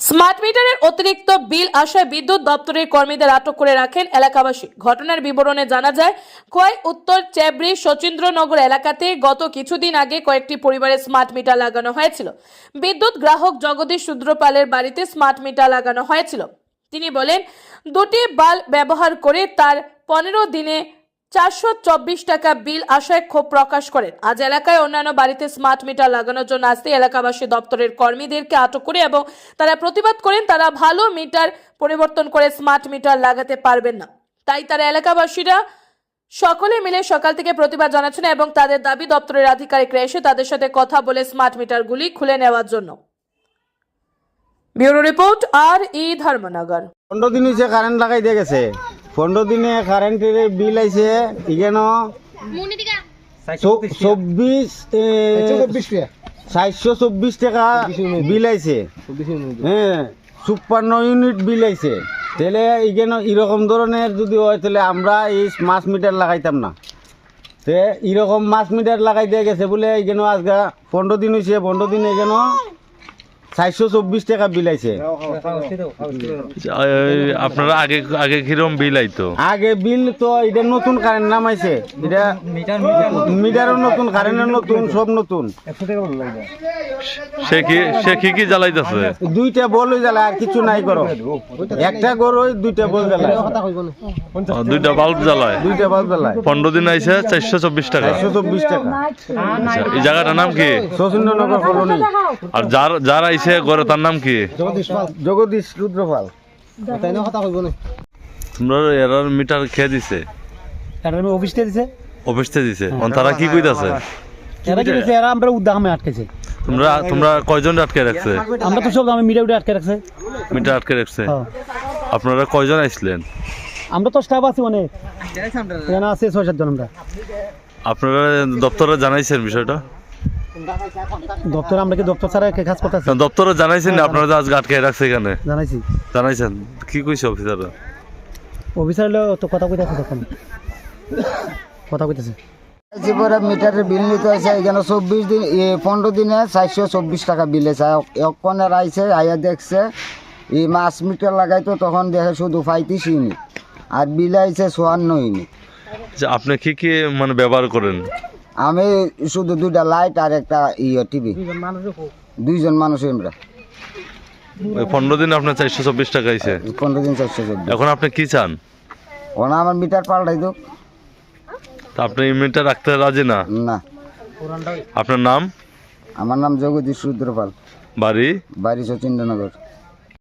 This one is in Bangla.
স্মার্ট মিটারের অতিরিক্ত বিল আসায় বিদ্যুৎ দপ্তরের কর্মীদের আটক করে রাখেন এলাকাবাসী। ঘটনার বিবরণে জানা যায়, খোয়াই, উত্তর চেবরি শচীন্দ্রনগর এলাকাতে গত কিছুদিন আগে কয়েকটি পরিবারে স্মার্ট মিটার লাগানো হয়েছিল। বিদ্যুৎ গ্রাহক জগদীশ শূদ্রপালের বাড়িতে স্মার্ট মিটার লাগানো হয়েছিল। তিনি বলেন, দুটি বাল্ব ব্যবহার করে তার পনেরো দিনে চারশো চব্বিশ টাকা বিল আসায় ক্ষোভ প্রকাশ করেন। আজ এলাকায় অন্যান্য বাড়িতে স্মার্ট মিটার লাগানোর জন্য আসতে এলাকাবাসী দপ্তরের কর্মীদেরকে আটক করে এবং তারা প্রতিবাদ করেন, তারা ভালো মিটার পরিবর্তন করে স্মার্ট মিটার লাগাতে পারবেন না। তাই তারা এলাকাবাসীরা সকলে মিলে সকাল থেকে প্রতিবাদ জানাচ্ছেন এবং তাদের দাবি, দপ্তরের আধিকারিকরা এসে তাদের সাথে কথা বলে স্মার্ট মিটারগুলি খুলে নেওয়ার জন্য। ব্যুরো রিপোর্ট, আর ই ধর্মনগর। পনেরো দিন কারেন্ট লাগাই দিয়ে গেছে। পনেরো দিনে কারেন্টের বিল আইছে ইগেন চব্বিশ চারশো চব্বিশ টাকা বিল আইছে। হ্যাঁ চুপ্পান্ন ইউনিট বিল আইছে। তাহলে ইগেন এরকম ধরনের যদি হয় তাহলে আমরা এই মাছ মিটার লাগাইতাম না। তে এরকম মাছ মিটার লাগাই দিয়ে গেছে বলে এখানে আজকে পনেরো দিন হয়েছে পনেরো দিন এখানে চারশো চব্বিশ টাকা বিল আইছে। আপনারা আগে আগে কিরম বিল আইতো? আগে বিল তো এটা নতুন কারেন্ট নামাইছে এটা মিটারও নতুন সব নতুন। সে কি সে কি কি জ্বালাইতেছে? দুইটা বল জ্বালা আর কিছু নাই করো। একটা গরু দুইটা বল জ্বালায়। দুইটা বাল্ব জ্বালায়? দুইটা বল জ্বালায়। পনেরো দিন আইছে চারশো চব্বিশ টাকা। চব্বিশ টাকা। আচ্ছা, এই জায়গাটার নাম কি? শচীন্দ্রনগর কলোনি। আর যার যার আইছে ঘরে তার নাম কি? জগদীশ রুদ্রপাল। তোমরা এরার মিটার খেয়ে দিছে? এরা অফিস থেকে দিছে। অফিস থেকে দিছে। অন তারা কি কইতাছে? এরা কি দিছে এরা আমরা উদ্দামে আটকেছে। তোমরা তোমরা কয়জন আটকে রাখছে? আমরা তো সব আমি মিডিয়া উঠে আটকে রাখছে। মিটার আটকে রাখছে। হ্যাঁ। আপনারা কয়জন আইছিলেন? আমরা তো স্টাফ আছি অনেক এখানে আছে ছয় সাতজন আমরা। আপনারা দপ্তরে জানাইছেন বিষয়টা? দপ্তর আমরা কি দপ্তর ছাড়া কে কাজ করতেছি? দপ্তরে জানাইছেন না আপনারা আটকে রাখছে এখানে। জানাইছি। জানাইছেন? কি কইছে অফিসাররা? অফিসার তো কথা কইতাছে তখন। কথা কইতাছে। মিটারের বিল নিতে হয়েছে এখানে চব্বিশ দিন এ, পনেরো দিনে চারশো চব্বিশ টাকা বিল আছে। একনের আইসে আইয়া দেখছে এই মাছ মিটার লাগাইতো তখন দেখে শুধু পঁয়ত্রিশ ইউনিট আর বিল আইছে চুয়ান্ন ইউনিট। আপনি কি কি মানে ব্যবহার করেন? আমি শুধু দুইটা লাইট আর একটা ইয়ে টিভি দুইজন মানুষ আমরা। ওই পনেরো দিন আপনার চারশো চব্বিশ টাকা আইছে পনেরো দিন চারশো চব্বিশ। এখন আপনি কি চান? ওনা আমার মিটার পাল্টাই দো তা আপনি ইমিটটা রাখতে রাজি না? না। আপনার নাম? আমার নাম জগদীশ রুদ্রপাল। বাড়ি? বাড়ি সচিন্দ্রনগর